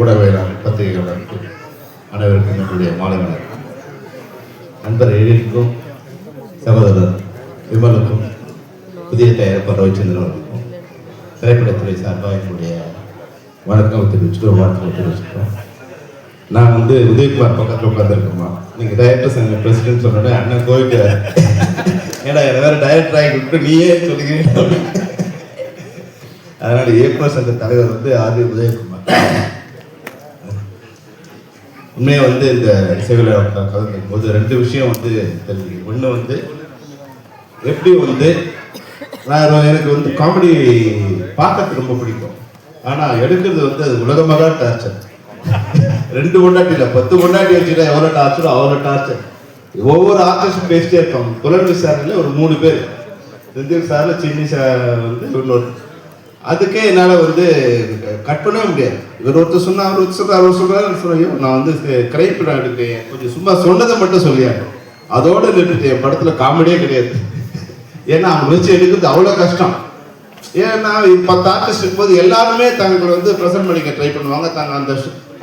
ஊடகவியலாளர் பத்திரிகையாளருக்கு அனைவருக்கும் என்னுடைய மாலை வணக்கம். நண்பர் எழிலுக்கும் சகோதரர் விமலுக்கும் புதிய தயாரிப்பாளர் ரவிச்சந்திரன் அவர்களுக்கும் திரைப்படத்துறை சார்பாக என்னுடைய வணக்கம் தெரிவிச்சுக்கிறோம் வாழ்த்துக்கள் தெரிவிச்சுக்கிறோம். நான் வந்து உதயகுமார் பக்கத்தில் உட்காந்துருக்கோமா நீங்கள் டைரக்டர் சங்க பிரசிடென்ட் சொன்னோடனே அண்ணன் கோவிட்டு ஏடா வேறு வேற டைரக்டர் ஆகி விட்டு நீயே சொல்லிக்கிறீங்க அதனால் இயக்குனர் சங்க தலைவர் வந்து ஆர்வி உதயகுமார். உண்மையாக வந்து இந்த இசைவில கலந்துக்கும் போது ரெண்டு விஷயம் வந்து தெரிஞ்சுக்கிறேன் ஒன்று வந்து எப்படி வந்து நான் எனக்கு வந்து காமெடி பார்க்கறது ரொம்ப பிடிக்கும். ஆனால் எடுக்கிறது வந்து அது உலகமாக டார்ச்சர் ரெண்டு கொண்டாட்டி இல்லை பத்து கொண்டாட்டி வச்சுட்டா எவ்வளோ டார்ச்சரோ அவ்வளோ டார்ச்சர் ஒவ்வொரு ஆர்டிஸ்டும் பேசிட்டே இருப்பாங்க புலன் விசாரணையில் ஒரு மூணு பேர். செந்தில் சாரில் சின்னி சார் வந்து இன்னொரு அதுக்கே என்னால் வந்து கட் பண்ணவே முடியாது. இவர் ஒருத்தர் சொன்னால் அவர் ஒருத்தர் சொல்றாரு அவர் சொல்றாரு சொல்லையோ நான் வந்து கிரைப்பு நான் எடுக்கிறேன் கொஞ்சம் சும்மா சொன்னதை மட்டும் சொல்லியாங்க அதோட நின்றுட்டு என் படத்தில் காமெடியே கிடையாது. ஏன்னா அவங்க வச்சு எடுக்கிறது அவ்வளோ கஷ்டம். ஏன்னா பத்து ஆர்டிஸ்ட் இருக்கும்போது எல்லாருமே தங்களை வந்து ப்ரெசென்ட் பண்ணிக்க ட்ரை பண்ணுவாங்க. தாங்க அந்த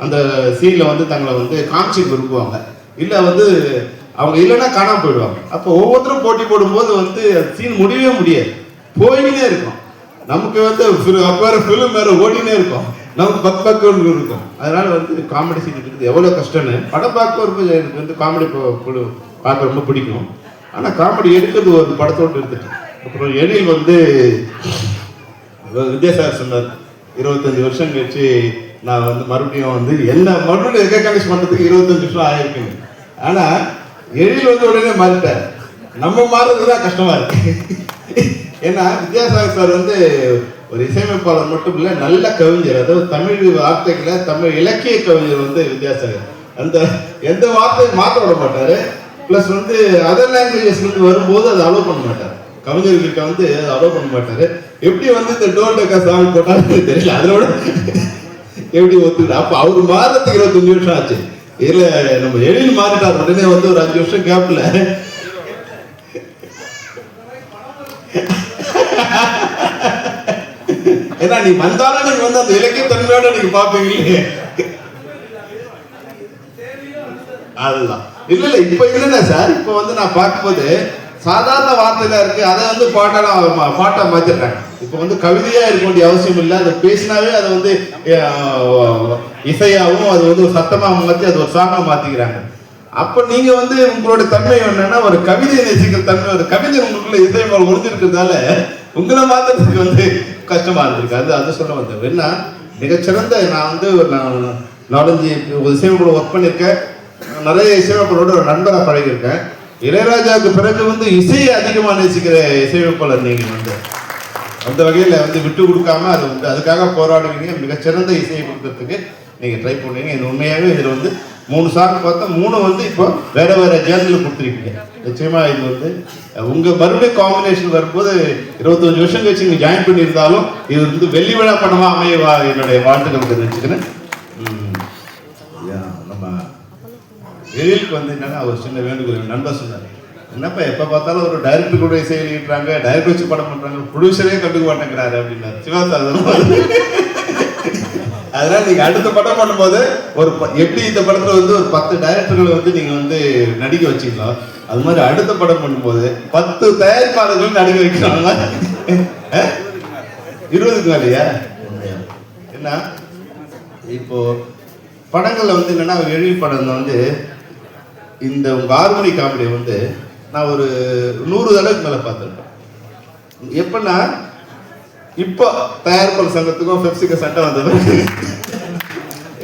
அந்த சீனில் வந்து தங்களை வந்து காமிச்சிக்க விரும்புவாங்க. இல்லை வந்து அவங்க இல்லைன்னா காணாம போயிடுவாங்க. அப்போ ஒவ்வொருத்தரும் போட்டி போடும்போது வந்து சீன் முடியவே முடியாது. போயினே இருக்கும். நமக்கு வந்து அப்போ வேற ஃபிலிம் வேற ஓடினே இருக்கும். நமக்கு பக் பக்கம் இருக்கும். அதனால வந்து காமெடி சீன் இருக்குது எவ்வளோ கஷ்டம்னு படம் பார்க்க ரொம்ப எனக்கு வந்து காமெடி பார்க்க ரொம்ப பிடிக்கும். ஆனால் காமெடி எடுக்கிறது ஒரு படத்தோடு எடுத்துட்டு அப்புறம் எழில் வந்து வித்யாசாகர் சொன்னார் இருபத்தஞ்சு வருஷம் கழிச்சு நான் வந்து மறுபடியும் வந்து என்ன மறுபடியும் ரெக்கக்னைஸ் பண்ணுறதுக்கு இருபத்தஞ்சு வருஷம் ஆயிருக்குங்க ஆனால் எழில் வந்து உடனே மாறிட்டார். நம்ம மாறுறது தான் கஷ்டமாக இருக்கு. ஏன்னா வித்யாசாகர் சார் வந்து ஒரு இசையமைப்பாளர் மட்டும் இல்லை நல்ல கவிஞர். அதாவது தமிழ் வார்த்தைகளை தமிழ் இலக்கிய கவிஞர் வந்து வித்யாசாகர். அந்த எந்த வார்த்தையும் மாற்ற விட மாட்டார். ப்ளஸ் வந்து அதர் லாங்குவேஜஸ்லேருந்து வரும்போது அதை அலோவ் பண்ண மாட்டார். கவிஞர்கிட்ட வந்து அதை அலோவ் பண்ண மாட்டார். எப்படி வந்து இந்த டோல் டக்கா சாங் போட்டாலும் தெரியல. அதோட எப்படி ஒத்துக்கிட்டு அப்போ அவர் மாறுறதுக்கு இருபத்தஞ்சு வருஷம் ஆச்சு. இல்லை நம்ம எழில் மாறிட்டார். உடனே வந்து ஒரு அஞ்சு வருஷம் கேப்பில் ஏன்னா நீ வந்தாலும் நீங்க வந்து அந்த இலக்கிய தன்மையோட நீங்க பாப்பீங்க அதுதான். இல்ல இல்ல இப்ப இல்லைன்னா சார் இப்ப வந்து நான் பார்க்கும்போது சாதாரண வார்த்தையில இருக்கு. அதை வந்து பாட்டெல்லாம் பாட்டா மாத்திடுறாங்க. இப்ப வந்து கவிதையா இருக்க வேண்டிய அவசியம் இல்லை. அதை பேசினாவே அதை வந்து இசையாவும் அது வந்து ஒரு சத்தமா மாத்தி அது ஒரு சாங்கா மாத்திக்கிறாங்க. அப்ப நீங்க வந்து உங்களோட தன்மை என்னன்னா ஒரு கவிதை நேசிக்கிற தன்மை ஒரு கவிதை உங்களுக்குள்ள இசை மேல உங்களை மாத்துறதுக்கு வந்து கஷ்டமா இருந்திருக்கு. அது அது சொல்ல வந்தது என்ன? மிகச்சிறந்த நான் வந்து ஒரு நான் நாலஞ்சு ஒரு இசையமைப்போட ஒர்க் பண்ணியிருக்கேன். நிறைய இசையமைப்பாளரோட ஒரு நண்பராக பழகியிருக்கேன். இளையராஜாவுக்கு பிறகு வந்து இசையை அதிகமாக நேசிக்கிற இசையமைப்பாளர் நீங்கள் வந்து. அந்த வகையில் வந்து விட்டு கொடுக்காம அது வந்து அதுக்காக போராடுவீங்க. மிகச்சிறந்த இசையை கொடுக்கறதுக்கு நீங்கள் ட்ரை பண்ணுவீங்க. இது உண்மையாகவே இதில் வந்து மூணு சாங் பார்த்தா மூணு வந்து இப்போ வேற வேற ஜேர்னலில் கொடுத்துருக்கீங்க. நிச்சயமா இது வந்து உங்க மறுபடியும் காம்பினேஷன் வரும்போது இருபத்தஞ்சு வருஷம் கழிச்சு நீங்க ஜாயின் பண்ணியிருந்தாலும் இது வந்து வெள்ளி விழா பணமா அமையவா என்னுடைய வாழ்த்துக்கள் தெரிவிச்சுக்கிறேன். நம்ம எழிலுக்கு வந்து என்னன்னா ஒரு சின்ன வேண்டுகோள் நண்பர் சொன்னார். என்னப்பா எப்போ பார்த்தாலும் ஒரு டைரக்டர் கூட இசை வெளியிடுறாங்க டைரக்டர் வச்சு படம் பண்றாங்க ப்ரொடியூசரே கண்டுக்க மாட்டேங்கிறாரு அப்படின்னாரு. சிவா சார் அதனால நீங்க அடுத்த படம் பண்ணும்போது ஒரு ப- எப்படி இந்த படத்துல வந்து ஒரு பத்து டைரக்டர்களை வந்து நீங்க வந்து நடிக்க வச்சுக்கலாம் அது மாதிரி அடுத்த படம் பண்ணும்போது பத்து தயாரிப்பாளர்கள் நடிக்க வைக்கிறாங்க. இருபதுக்கு மேலையா? என்ன? இப்போ படங்கள்ல வந்து என்னன்னா எழுதி படம் வந்து இந்த உங்க ஆறுமணி காமெடி வந்து நான் ஒரு நூறு தடவைக்கு மேல பார்த்துருக்கேன். எப்பன்னா இப்போ தயாரிப்பாளர் சங்கத்துக்கும் பெப்சிக்கும் சண்டை வந்தது.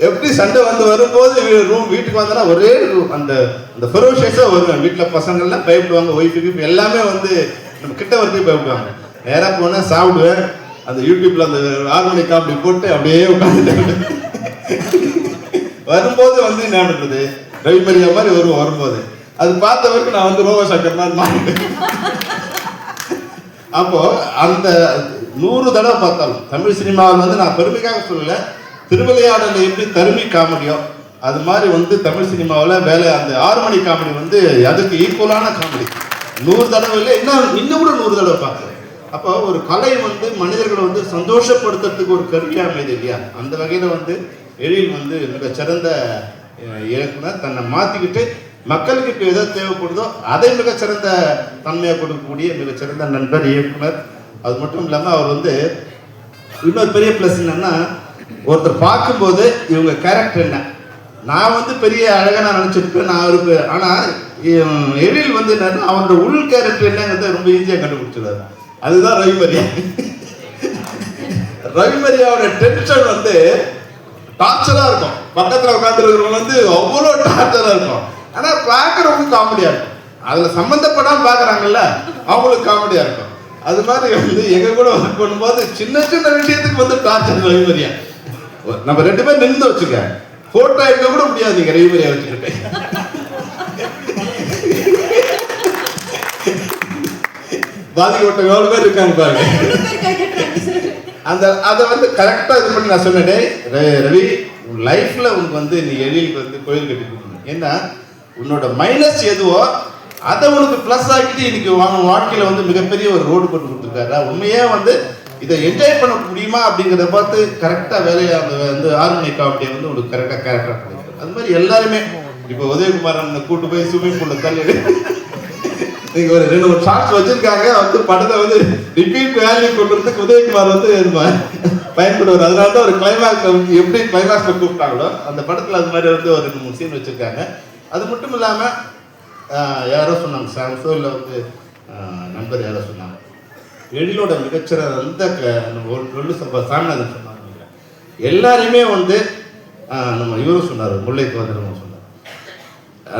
எப்படி சண்டை வந்து வரும்போது ரூம் வீட்டுக்கு வந்தா ஒரே அந்த அந்த ஃபெரோஷியஸாக வருவேன் வீட்டில் பசங்கள்லாம் பயப்படுவாங்க ஒய்ஃபுக்கு எல்லாமே வந்து நம்ம கிட்ட வரைக்கும் பயப்படுவாங்க. நேராக போனால் சாப்பிடுவேன். அந்த யூடியூப்ல அந்த ஆறு அப்படி போட்டு அப்படியே உட்காந்துட்டு வரும்போது வந்து என்ன பண்றது? ரவி மரியா மாதிரி வருவோம் வரும்போது. அது பார்த்த வரைக்கும் நான் வந்து ரோக சங்கர் மாதிரி மாறிட்டேன். அப்போ அந்த நூறு தடவை பார்த்தாலும் தமிழ் சினிமாவில் வந்து நான் பெருமைக்காக சொல்லல திருவிளையாடலை எப்படி தருமி காமெடியோ அது மாதிரி வந்து தமிழ் சினிமாவில் வேலை அந்த ஆறு மணி காமெடி வந்து அதுக்கு ஈக்குவலான காமெடி. நூறு தடவை இல்லை இன்னும் இன்னும் கூட நூறு தடவை பார்க்குறேன். அப்போ ஒரு கலை வந்து மனிதர்களை வந்து சந்தோஷப்படுத்துறதுக்கு ஒரு கருவியாக அமைது இல்லையா? அந்த வகையில் வந்து எழில் வந்து மிகச்சிறந்த இயக்குனர். தன்னை மாற்றிக்கிட்டு மக்களுக்கு இப்போ எதோ தேவைப்படுதோ அதை மிகச்சிறந்த தன்மையாக கொடுக்கக்கூடிய மிகச்சிறந்த நண்பர் இயக்குனர். அது மட்டும் இல்லாமல் அவர் வந்து இன்னொரு பெரிய ப்ளஸ் என்னன்னா ஒருத்தர் பார்க்கும்போது இவங்க கேரக்டர் என்ன? நான் வந்து பெரிய அழகாக நான் நினச்சிருப்பேன் நான் அவருக்கு ஆனால் எழில் வந்து என்னன்னா அவரோட உள் கேரக்டர் என்னங்கிறத ரொம்ப ஈஸியாக கண்டுபிடிச்சிடுறாரு அதுதான் ரவிமரியா. ரவிமரியாவோட டென்ஷன் வந்து டார்ச்சராக இருக்கும். பக்கத்தில் உட்காந்துருக்கிறவங்க வந்து அவ்வளோ டார்ச்சராக இருக்கும். ஆனா பார்க்கறவங்க காமெடியா இருக்கும். அதுல சம்பந்தப்படாம பாக்குறாங்கல்ல அவங்களுக்கு காமெடியா இருக்கும். அது மாதிரி வந்து எங்க கூட ஒர்க் பண்ணும்போது சின்ன சின்ன விஷயத்துக்கு வந்து டார்ச்சர் ரவிமரியா நம்ம ரெண்டு பேரும் நின்று வச்சுக்க போட்டோ எடுக்க கூட முடியாது நீங்க ரவிமரியா வச்சுக்கிட்டு பாதிக்கப்பட்ட எவ்வளோ பேர் இருக்காங்க பாருங்க. அந்த அதை வந்து கரெக்டாக இது பண்ணி நான் சொன்னேன் ரவி லைஃப்பில் லைஃப்ல உனக்கு வந்து நீ எழிலுக்கு வந்து கோயில் கட்டி கொடுக்கணும். ஏன்னா உன்னோட மைனஸ் எதுவோ அதை உனக்கு ப்ளஸ் ஆக்கிட்டு இன்னைக்கு உன் வாழ்க்கையில் வந்து மிகப்பெரிய ஒரு ரோடு கொண்டு கொடுத்துருக்காரு. உண்மையே வந்து இதை என்ஜாய் பண்ண முடியுமா அப்படிங்கிறத பார்த்து கரெக்டாக வேலையை அந்த வந்து ஆர்மனி காமெடியை வந்து உனக்கு கரெக்டாக கேரக்டர் பண்ணிருக்காரு அது மாதிரி எல்லாருமே இப்போ உதயகுமார் அண்ணனை கூட்டு போய் ஸ்விம்மிங் பூலில் தள்ளி நீங்கள் ஒரு ரெண்டு மூணு ஷார்ட்ஸ் வச்சிருக்காங்க. வந்து படத்தை வந்து ரிப்பீட் வேல்யூ கொண்டு வந்து உதயகுமார் வந்து ம- பயன்படுவார். அதனால தான் ஒரு கிளைமேக்ஸ் எப்படி கிளைமேக்ஸில் கூப்பிட்டாங்களோ அந்த படத்தில் அது மாதிரி வந்து ஒரு ரெண்டு மூணு சீன் வச்சுருக்காங்க. அது மட்டும் இல்லாமல் யாரோ சொன்னாங்க சாம்சோ இல்லை வந்து நண்பர் யாரோ சொன்னாங்க. எழிலோட மிகச்சிறந்த ஒன்று சம்பா சாமிநாதன் சொன்னாங்க எல்லாரையுமே வந்து நம்ம இவரும் சொன்னார் முல்லை வந்து சொன்னார்.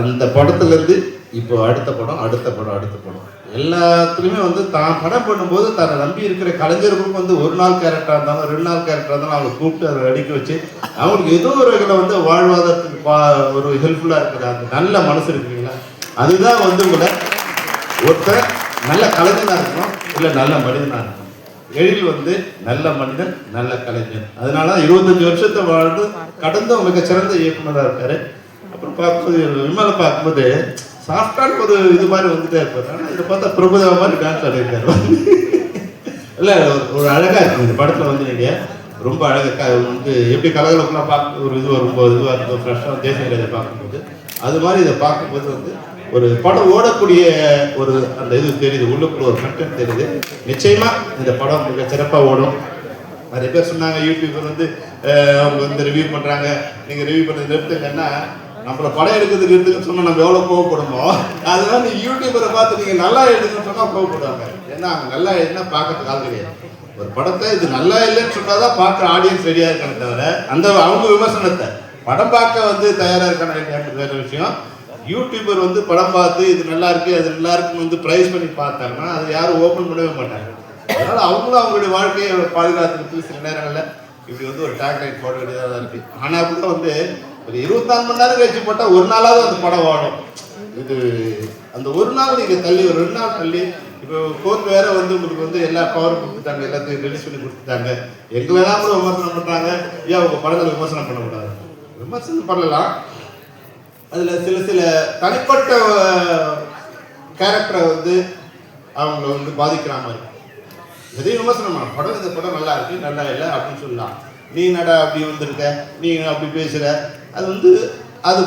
அந்த படத்துலேருந்து இப்போ அடுத்த படம் அடுத்த படம் அடுத்த படம். எல்லாத்துலேயுமே வந்து தான் படம் பண்ணும்போது தன்னை நம்பி இருக்கிற கலைஞர்களுக்கும் வந்து ஒரு நாள் கேரக்டராக இருந்தாலும் ரெண்டு நாள் கேரக்டராக இருந்தாலும் அவங்களை கூப்பிட்டு அதை அடிக்க வச்சு அவங்களுக்கு ஏதோ ஒரு வகையில் வந்து வாழ்வாதாரத்துக்கு பா- ஒரு ஹெல்ப்ஃபுல்லாக இருக்கிற அந்த நல்ல மனசு இருக்குங்களா அதுதான் வந்து உங்களை ஒருத்தர் நல்ல கலைஞனாக இருக்கணும் இல்லை நல்ல மனிதனாக இருக்கணும். எழில் வந்து நல்ல மனிதன் நல்ல கலைஞர் அதனால தான் இருபத்தஞ்சு வருஷத்தை வாழ்ந்து கடந்த மிக சிறந்த இயக்குனராக இருக்காரு. அப்புறம் பார்க்கும்போது விமலை பார்க்கும்போது சாஃப்டான ஒரு இது மாதிரி வந்துட்டே இருப்பாரு. ஆனால் இதை பார்த்தா பிரபுதா மாதிரி டான்ஸ் ஆடிருக்காரு. இல்லை ஒரு- அழகாக இருக்கும் இந்த படத்தில் வந்து நீங்கள் ரொம்ப அழகாக க- வந்து எப்படி கலகலப்பெல்லாம் பார்க்க ஒரு இது ரொம்ப இதுவாக இருக்கும் ஃப்ரெஷ்ஷாக தேசிய இதை பார்க்கும்போது அது மாதிரி இதை பார்க்கும்போது வந்து ஒரு படம் ஓடக்கூடிய ஒரு அந்த இது தெரியுது. உள்ளுக்குள்ள ஒரு கண்டென்ட் தெரியுது. நிச்சயமா இந்த படம் மிக சிறப்பாக ஓடும். நிறைய பேர் சொன்னாங்க யூடியூபர் வந்து அவங்க வந்து ரிவ்யூ பண்றாங்க. நீங்க ரிவ்யூ பண்ணது நிறுத்துங்கன்னா நம்மள படம் எடுக்கிறதுக்கு எடுத்துக்க சொன்னா நம்ம எவ்வளவு கோவப்படுமோ அதனால நீ யூடியூபரை பார்த்து நீங்க நல்லா எடுக்கணும்னு சொன்னா கோவப்படுவாங்க. ஏன்னா அவங்க நல்லா என்ன பார்க்கறதுக்கு ஆள் கிடையாது. ஒரு படத்தை இது நல்லா இல்லைன்னு சொன்னாதான் பார்க்குற ஆடியன்ஸ் ரெடியா இருக்கானே தவிர அந்த அவங்க விமர்சனத்தை. படம் பார்க்க வந்து தயாரா இருக்கான இல்லையான்றது வேற விஷயம். யூடியூபர் வந்து படம் பார்த்து இது நல்லா இருக்கு அது நல்லா இருக்குன்னு வந்து ப்ரைஸ் பண்ணி பார்த்தாங்கன்னா அது யாரும் ஓப்பன் பண்ணவே மாட்டாங்க. அதனால அவங்களும் அவங்களுடைய வாழ்க்கையை பாதுகாத்துக்கிட்டு சில நேரங்களில் இப்படி வந்து ஒரு டேக்லைன் போட வேண்டியதாக தான் இருக்கு. ஆனால் கூட வந்து ஒரு இருபத்தாறு மணி நேரம் கழிச்சு போட்டால் ஒரு நாளாவது அந்த படம் வாழும் இது அந்த ஒரு நாள் நீங்கள் தள்ளி ஒரு ரெண்டு நாள் தள்ளி இப்போ ஃபோன் வேற வந்து உங்களுக்கு வந்து எல்லா பவர் கொடுத்துட்டாங்க எல்லாத்தையும் ரிலீஸ் பண்ணி கொடுத்துட்டாங்க. எங்க வேணா கூட விமர்சனம் பண்ணுறாங்க ஏன் அவங்க படங்களை விமர்சனம் பண்ணக்கூடாது விமர்சனம் பண்ணலாம். அதில் சில சில தனிப்பட்ட கேரக்டரை வந்து அவங்கள வந்து பாதிக்கிற மாதிரி. எதையும் விமர்சனம் பண்ணலாம் படம் இந்த படம் நல்லா இருக்கு நல்லா இல்லை அப்படின்னு சொல்லலாம். நீ நடா அப்படி வந்திருக்க? நீ அப்படி பேசுகிற அது வந்து அது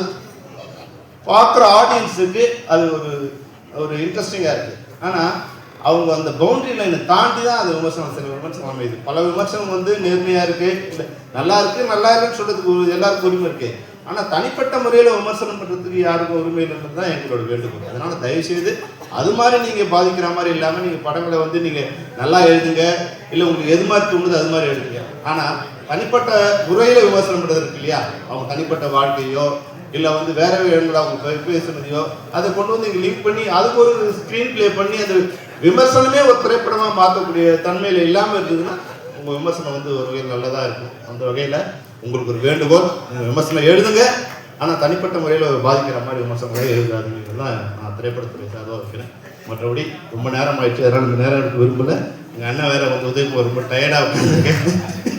பார்க்குற ஆடியன்ஸுக்கு அது ஒரு ஒரு இன்ட்ரெஸ்டிங்காக இருக்குது ஆனால் அவங்க அந்த பவுண்டரி லைனை தாண்டி தான் அது விமர்சனம் சில விமர்சனம் அமையுது. பல விமர்சனம் வந்து நேர்மையாக இருக்குது இல்லை நல்லா இருக்குது நல்லா இருக்குன்னு சொல்கிறதுக்கு ஒரு- எல்லாருக்கும் உரிமை இருக்குது ஆனால் தனிப்பட்ட முறையில் விமர்சனம் பண்ணுறதுக்கு யாருக்கும் உரிமை இல்லைன்றது தான் எங்களோட வேண்டுகோள். அதனால் தயவுசெய்து அது மாதிரி நீங்கள் பாதிக்கிற மாதிரி இல்லாமல் நீங்கள் படங்களை வந்து நீங்கள் நல்லா எழுதுங்க இல்லை உங்களுக்கு எது மாதிரி தோணுது அது மாதிரி எழுதுங்க. ஆனால் தனிப்பட்ட முறையில் விமர்சனம் பண்ணுறது இருக்கு இல்லையா? அவங்க தனிப்பட்ட வாழ்க்கையோ இல்லை வந்து வேற இடங்கள அவங்க பேசுனதையோ அதை கொண்டு வந்து இங்கே லிங்க் பண்ணி அதுக்கு ஒரு ஸ்க்ரீன் ப்ளே பண்ணி அது விமர்சனமே ஒரு திரைப்படமாக மாற்றக்கூடிய தன்மையில் இல்லாமல் இருந்ததுன்னா உங்கள் விமர்சனம் வந்து ஒரு வகையில் நல்லதாக இருக்கும். அந்த வகையில் உங்களுக்கு ஒரு வேண்டுகோள் உங்கள் விமர்சனம் எழுதுங்க. ஆனால் தனிப்பட்ட முறையில் பாதிக்கிற மாதிரி விமர்சனங்களே எழுதாதுங்கிறது தான் நான் திரைப்படத்துறை சார்பாக வைக்கிறேன். மற்றபடி ரொம்ப நேரம் ஆயிடுச்சு அதனால் இந்த நேரம் எனக்கு விரும்பலை. எங்கள் அண்ணன் வேற வந்து உதவி ரொம்ப டயர்டாக உட்காந்துருக்கேன்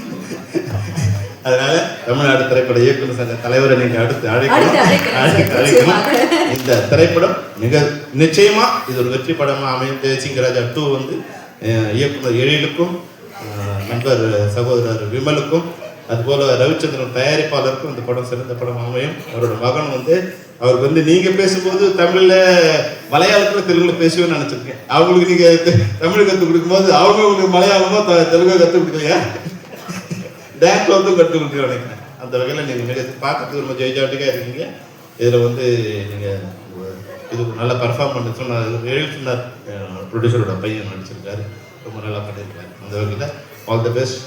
அதனால தமிழ்நாடு திரைப்பட இயக்குநர் சங்க தலைவரை நீங்க அடுத்து அழைக்கணும். இந்த திரைப்படம் மிக நிச்சயமா இது ஒரு வெற்றி படமா அமையும். தேசிங்கராஜா டூ வந்து இயக்குனர் எழிலுக்கும் நண்பர் சகோதரர் விமலுக்கும் அதுபோல ரவிச்சந்திரன் தயாரிப்பாளருக்கும் இந்த படம் சிறந்த படம் அமையும். அவரோட மகன் வந்து அவருக்கு வந்து நீங்க பேசும்போது தமிழ்ல மலையாளத்துல தெலுங்குல பேசுவேன்னு நினைச்சிருக்கேன். அவங்களுக்கு நீங்க தமிழ் கற்றுக் கொடுக்கும்போது அவங்க உங்களுக்கு மலையாளமோ தெலுங்கோ கற்றுக் கொடுக்கலையா? பேங்க்ல வந்து கட்டு கொடுக்குறேன் நினைக்கிறேன் அந்த வகையில் நீங்கள் மிக பார்க்கறதுக்கு ரொம்ப ஜெய்ஜாட்டிக்காக இருக்கீங்க. இதில் வந்து நீங்கள் இது நல்லா பர்ஃபார்ம் பண்ணி சொன்னார் எழுத்துனார் ப்ரொடியூசரோட பையன் நடிச்சிருக்காரு. ரொம்ப நல்லா பண்ணியிருக்காரு அந்த வகையில் ஆல் தி பெஸ்ட்